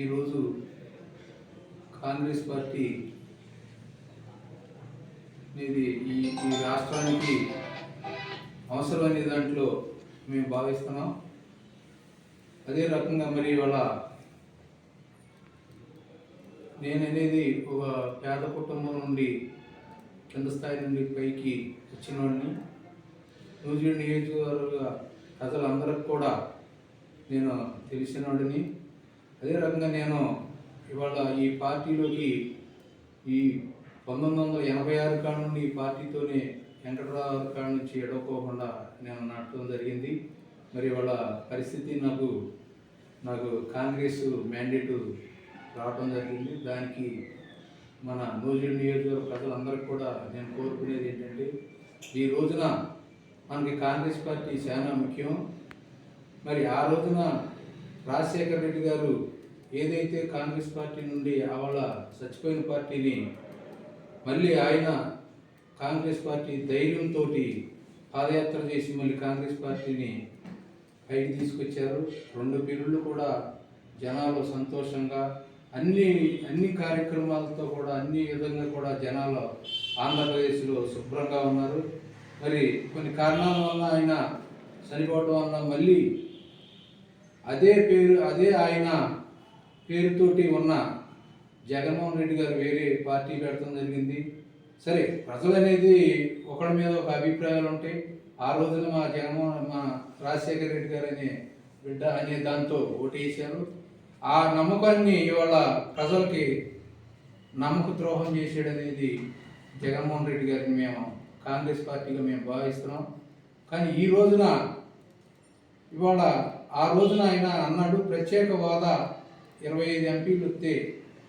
ఈరోజు కాంగ్రెస్ పార్టీ ఇది ఈ ఈ రాష్ట్రానికి అవసరమనే దాంట్లో మేము భావిస్తున్నాం. అదే రకంగా మరి ఇవాళ నేను అనేది ఒక పేద కుటుంబం నుండి కింద స్థాయి నుండి పైకి వచ్చిన వాడిని నూజివీడు నియోజకవర్గ ప్రజలందరికి కూడా నేను తెలిసిన వాడిని అదే రకంగా నేను ఇవాళ ఈ పార్టీలోకి ఈ పంతొమ్మిది వందల ఎనభై ఆరు కాడ నుండి ఈ పార్టీతోనే వెంకటరావు కాడ నుంచి ఎడవకోకుండా నేను నడటం జరిగింది. మరి ఇవాళ పరిస్థితి నాకు నాకు కాంగ్రెస్ మ్యాండేటు రావడం జరిగింది. దానికి మన నూజివీడు నియోజకవర్గ ప్రజలందరికీ కూడా నేను కోరుకునేది ఏంటంటే ఈ రోజున మనకి కాంగ్రెస్ పార్టీ చాలా ముఖ్యం. మరి ఆ రోజున రాజశేఖర రెడ్డి గారు ఏదైతే కాంగ్రెస్ పార్టీ నుండి ఆవాళ చచ్చిపోయిన పార్టీని మళ్ళీ ఆయన కాంగ్రెస్ పార్టీ ధైర్యంతో పాదయాత్ర చేసి మళ్ళీ కాంగ్రెస్ పార్టీని పైకి తీసుకొచ్చారు. రెండు పీరియడ్లు కూడా జనాలు సంతోషంగా అన్ని అన్ని కార్యక్రమాలతో కూడా అన్ని విధంగా కూడా జనాలు ఆంధ్రప్రదేశ్లో శుభ్రంగా ఉన్నారు. మరి కొన్ని కారణాల వల్ల ఆయన చనిపోవడం వల్ల మళ్ళీ అదే పేరు అదే ఆయన పేరుతోటి ఉన్న జగన్మోహన్ రెడ్డి గారు వేరే పార్టీ పెట్టడం జరిగింది. సరే ప్రజలు అనేది ఒకరి మీద ఒక అభిప్రాయాలు ఉంటాయి ఆ రోజున మా జగన్మోహన్ మా రాజశేఖర రెడ్డి గారు అనే బిడ్డ అనే దాంతో ఓటేసారు ఆ నమ్మకాన్ని ఇవాళ ప్రజలకి నమ్మక ద్రోహం చేసాడు అనేది జగన్మోహన్ రెడ్డి గారిని మేము కాంగ్రెస్ పార్టీగా మేము భావిస్తున్నాం. కానీ ఈ రోజున ఇవాళ ఆ రోజున ఆయన అన్నాడు ప్రత్యేక హోదా ఇరవై ఐదు ఎంపీలు వస్తే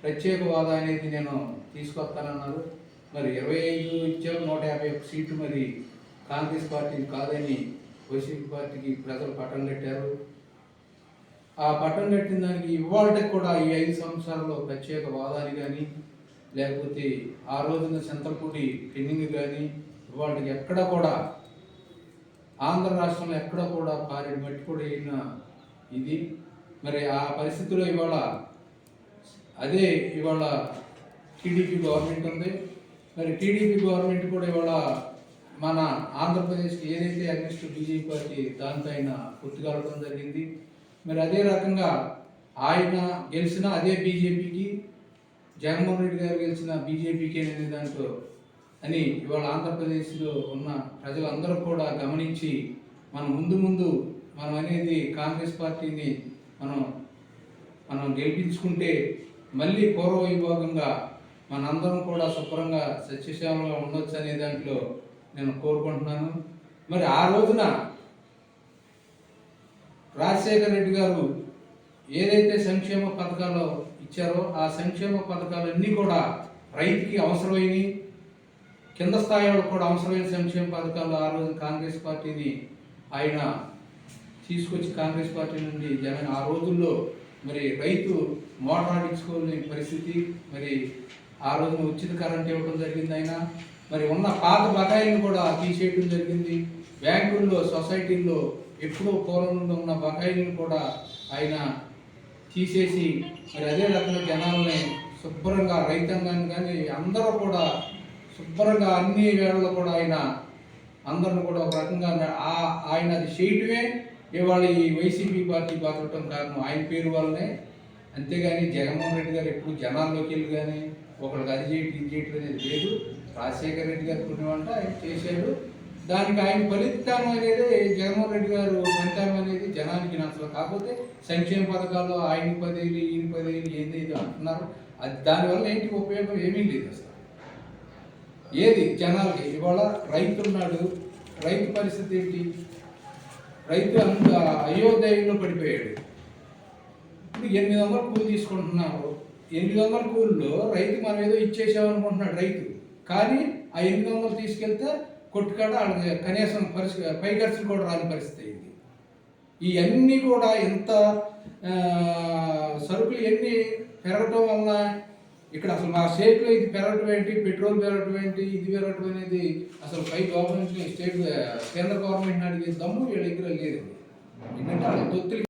ప్రత్యేక హోదా అనేది నేను తీసుకొస్తానన్నారు. మరి ఇరవై ఐదు ఇచ్చారు నూట యాభై ఒక్క సీటు మరి కాంగ్రెస్ పార్టీకి కాదని వైసీపీ పార్టీకి ప్రజలు పట్టం కట్టారు. ఆ పట్టం కట్టిన దానికి ఇవాళకి కూడా ఈ ఐదు సంవత్సరాల్లో ప్రత్యేక హోదాని కానీ లేకపోతే ఆ రోజున చింతపూడి పెన్నింగ్ కానీ ఇవాళకి ఎక్కడ కూడా ఆంధ్ర రాష్ట్రంలో ఎక్కడ కూడా పారెడు మట్టి కూడా అయిన ఇది? మరి ఆ పరిస్థితిలో ఇవాళ అదే ఇవాళ టీడీపీ గవర్నమెంట్ ఉంది. మరి టీడీపీ గవర్నమెంట్ కూడా ఇవాళ మన ఆంధ్రప్రదేశ్కి ఏదైతే అగ్నిస్ట్ బీజేపీ పార్టీ దానిపైన ఆయన జరిగింది. మరి అదే రకంగా ఆయన గెలిచిన అదే బీజేపీకి జగన్మోహన్ రెడ్డి గారు గెలిచిన బీజేపీకి అనేది దాంట్లో అని ఇవాళ ఆంధ్రప్రదేశ్లో ఉన్న ప్రజలందరూ కూడా గమనించి మనం ముందు ముందు మనం అనేది కాంగ్రెస్ పార్టీని మనం మనం గెలిపించుకుంటే మళ్ళీ పూర్వ విభాగంగా మనందరం కూడా శుభ్రంగా సత్యశాలంగా ఉండొచ్చు అనే దాంట్లో నేను కోరుకుంటున్నాను. మరి ఆ రోజున రాజశేఖర రెడ్డి గారు ఏదైతే సంక్షేమ పథకాలు ఇచ్చారో ఆ సంక్షేమ పథకాలన్నీ కూడా రైతుకి అవసరమైనవి. కింద స్థాయిలో కూడా అవసరమైన సంక్షేమ పథకాలు ఆ రోజు కాంగ్రెస్ పార్టీని ఆయన తీసుకొచ్చి కాంగ్రెస్ పార్టీ నుండి జగన్ ఆ రోజుల్లో మరి రైతు మోటార్ ఆడించుకోలేని పరిస్థితి మరి ఆ రోజున ఉచిత కరెంట్ ఇవ్వడం జరిగింది ఆయన మరి ఉన్న పాత బకాయిలను కూడా తీసేయడం జరిగింది. బ్యాంకుల్లో సొసైటీల్లో ఎప్పుడో పూర్వంలో ఉన్న బకాయిలను కూడా ఆయన తీసేసి మరి అదే రకంగా జనాలని శుభ్రంగా రైతాంగాన్ని కానీ అందరూ కూడా శుభ్రంగా అన్ని వేళల్లో కూడా ఆయన అందరిని కూడా ఒక రకంగా ఆ ఆయన అది చేయటమే ఇవాళ ఈ వైసీపీ పార్టీ బాధపడటం కారణం ఆయన పేరు వల్లనే. అంతేగాని జగన్మోహన్ రెడ్డి గారు ఎప్పుడు జనాల్లోకి వెళ్ళి కానీ ఒకరికి అది చేయటం ఇది చేయటం అనేది లేదు. రాజశేఖర రెడ్డి గారు కొనేవంట ఆయన చేశాడు. దానికి ఆయన ఫలితానం అనేది జగన్మోహన్ రెడ్డి గారు ఫలితానం అనేది జనానికి నచ్చదు. కాకపోతే సంక్షేమ పథకాలు ఆయన పదేళ్ళు ఈయన పదేళ్ళు ఏంది ఇది అంటున్నారు అది దానివల్ల ఏంటి ఉపయోగం ఏమీ లేదు అసలు. ఏది జనాలకి? ఇవాళ రైతు ఉన్నాడు రైతు పరిస్థితి ఏంటి? రైతు అంత అయోధ్యలో పడిపోయాడు. ఇప్పుడు ఎనిమిది వందల కూలి తీసుకుంటున్నారు. ఎనిమిది వందల కూలిలో రైతు మనం ఏదో ఇచ్చేసామనుకుంటున్నాడు రైతు. కానీ ఆ ఎనిమిది వందలు తీసుకెళ్తే కొట్టుకాడ కనీసం పరిస్థితి పై ఖర్చులు కూడా రాని పరిస్థితి ఇది ఇవన్నీ కూడా ఎంత సరుకులు ఎన్ని పెరగటం వల్ల ఇక్కడ అసలు మా స్టేట్లో ఇది పెరగటం ఏంటి? పెట్రోల్ పెరగటం ఏంటి? ఇది పెరగటం అనేది అసలు పై గవర్నమెంట్ స్టేట్ కేంద్ర గవర్నమెంట్ అడిగే దమ్ము వీళ్ళ దగ్గర లేదు. ఎందుకంటే వాళ్ళ